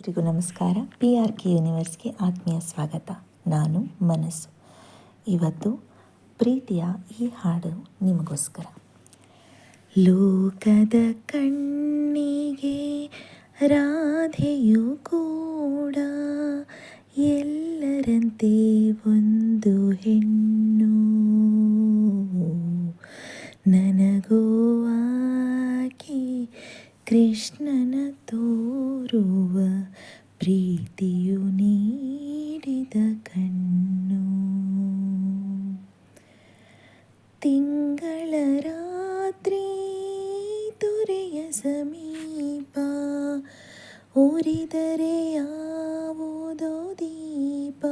ಎಲ್ರಿಗೂ ನಮಸ್ಕಾರ. P R K ಯೂನಿವರ್ಸ್ಗೆ ಆತ್ಮೀಯ ಸ್ವಾಗತ. ನಾನು ಮನಸ್ಸು. ಇವತ್ತು ಪ್ರೀತಿಯ ಈ ಹಾಡು ನಿಮಗೋಸ್ಕರ. ಲೋಕದ ಕಣ್ಣಿಗೆ ರಾಧೆಯು ಕೂಡ ಎಲ್ಲರಂತೆ ಒಂದು ಹೆಣ್ಣು. ನನಗೋ ಕೃಷ್ಣನ ತೋರುವ ಪ್ರೀತಿಯು ನೀಡಿದ ಕಣ್ಣು ತಿಂಗಳ ರಾತ್ರಿ ತುರೆಯ ಸಮೀಪ ಉರಿದರೆ ಯಾವುದೋ ದೀಪ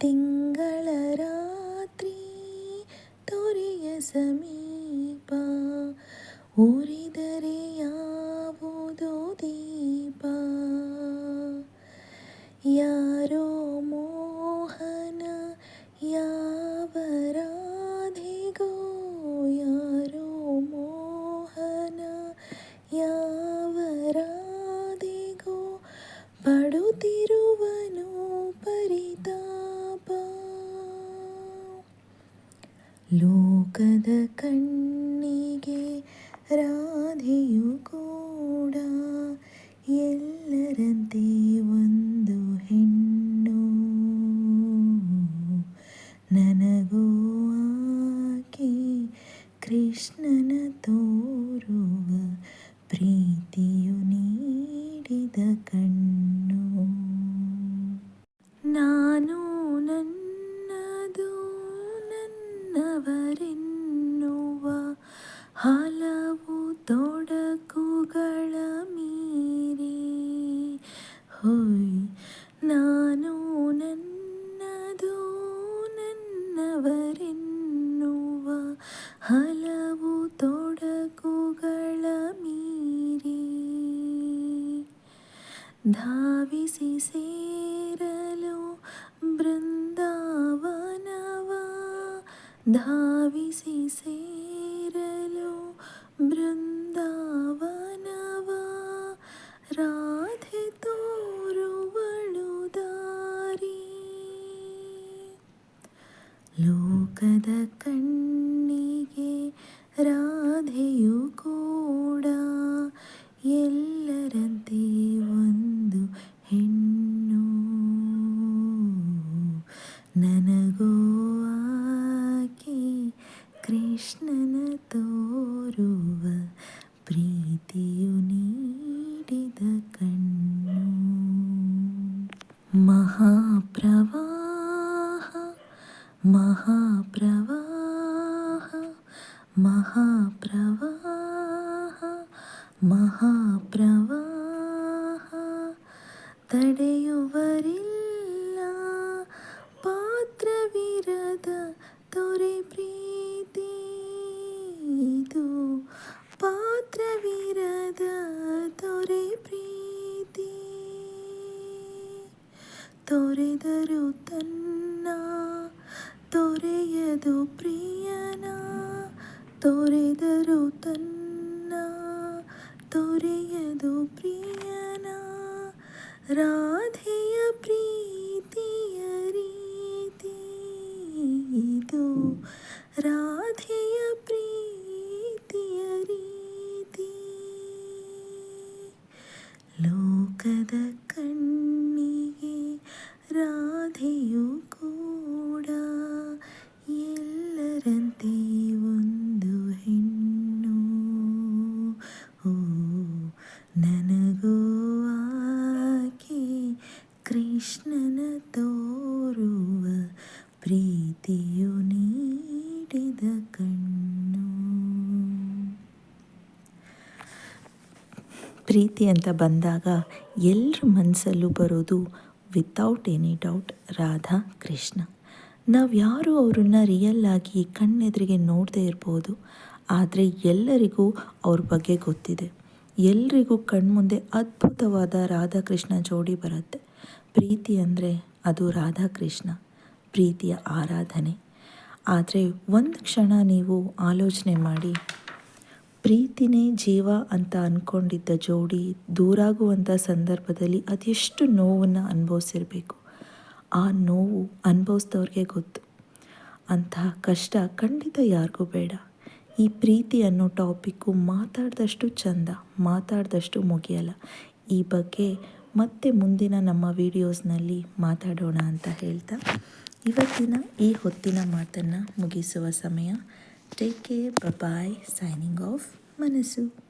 ತಿಂಗಳ ರಾತ್ರಿ ತೊರೆಯ ಸಮೀಪ ಯಾರೋ ಮೋಹನ ಯಾವ ರಾಧೆಗೋ ಯಾರೋ ಮೋಹನ ಯಾವ ರಾಧೆಗೋ ಪಡುತ್ತಿರುವನು ಪರಿತಾಪ ಲೋಕದ ಕಣ್ಣಿಗೆ ರಾಧೆಯು ಕೂಡ ಎಲ್ಲರಂತೆ ಪ್ರೀತಿಯು ನೀಡಿದ ಕಣ್ಣು. ನಾನು ನನ್ನದು ನನ್ನವರೆನ್ನುವ ಹಲವು ತೊಡಕುಗಳ ಮೀರಿ. ಹೊಯ್ ನಾನು धाविसि धाविसिरलो बृन्दावनवा धाविसिरलो बृन्दावनवा राधि तोरु कण्ठ ಕೃಷ್ಣನ ತೋರುವ ಪ್ರೀತಿಯು ನೀಡಿದ ಕಣ್ಣು ಮಹಾಪ್ರವಾಹ ಮಹಾಪ್ರವಾಹ ಮಹಾಪ್ರವಾಹ ಮಹಾಪ್ರವಾಹ ತಡೆಯುವರಿಲ್ಲ ತೊರೆದರು ತನ್ನ ತೊರೆಯದು ಪ್ರಿಯನ ತೊರೆದರು ತನ್ನ ತೊರೆಯದು ಪ್ರಿಯನ ರಾಧೆಯ ಕೃಷ್ಣನ ತೋರುವ ಪ್ರೀತಿಯು ನೀಡಿದ ಕಣ್ಣು. ಪ್ರೀತಿ ಅಂತ ಬಂದಾಗ ಎಲ್ಲರ ಮನಸ್ಸಲ್ಲೂ ಬರೋದು without any doubt Radha Krishna. ನಾವು ಯಾರೂ ಅವರನ್ನು ರಿಯಲ್ ಆಗಿ ಕಣ್ಣೆದುರಿಗೆ ನೋಡದೇ ಇರ್ಬೋದು, ಆದರೆ ಎಲ್ಲರಿಗೂ ಅವ್ರ ಬಗ್ಗೆ ಗೊತ್ತಿದೆ. ಎಲ್ರಿಗೂ ಕಣ್ಮುಂದೆ ಅದ್ಭುತವಾದ ರಾಧಾಕೃಷ್ಣ ಜೋಡಿ ಬರುತ್ತೆ. ಪ್ರೀತಿ ಅಂದರೆ ಅದು ರಾಧಾಕೃಷ್ಣ, ಪ್ರೀತಿಯ ಆರಾಧನೆ. ಆದರೆ ಒಂದು ಕ್ಷಣ ನೀವು ಆಲೋಚನೆ ಮಾಡಿ, ಪ್ರೀತಿನೇ ಜೀವ ಅಂತ ಅಂದ್ಕೊಂಡಿದ್ದ ಜೋಡಿ ದೂರಾಗುವಂಥ ಸಂದರ್ಭದಲ್ಲಿ ಅದೆಷ್ಟು ನೋವನ್ನು ಅನುಭವಿಸಿರಬೇಕು. ಆ ನೋವು ಅನುಭವಿಸ್ದವ್ರಿಗೆ ಗೊತ್ತು. ಅಂತಹ ಕಷ್ಟ ಖಂಡಿತ ಯಾರಿಗೂ ಬೇಡ. ಈ ಪ್ರೀತಿ ಅನ್ನೋ ಟಾಪಿಕ್ಕು ಮಾತಾಡಿದಷ್ಟು ಚಂದ, ಮಾತಾಡಿದಷ್ಟು ಮುಗಿಯಲ್ಲ. ಈ ಬಗ್ಗೆ ಮತ್ತೆ ಮುಂದಿನ ನಮ್ಮ ವಿಡಿಯೋಸ್ನಲ್ಲಿ ಮಾತಾಡೋಣ ಅಂತ ಹೇಳ್ತಾ ಇವತ್ತಿನ ಈ ಹೊತ್ತಿನ ಮಾತನ್ನು ಮುಗಿಸುವ ಸಮಯ. Take care bye signing off ಮನಸ್ಸು.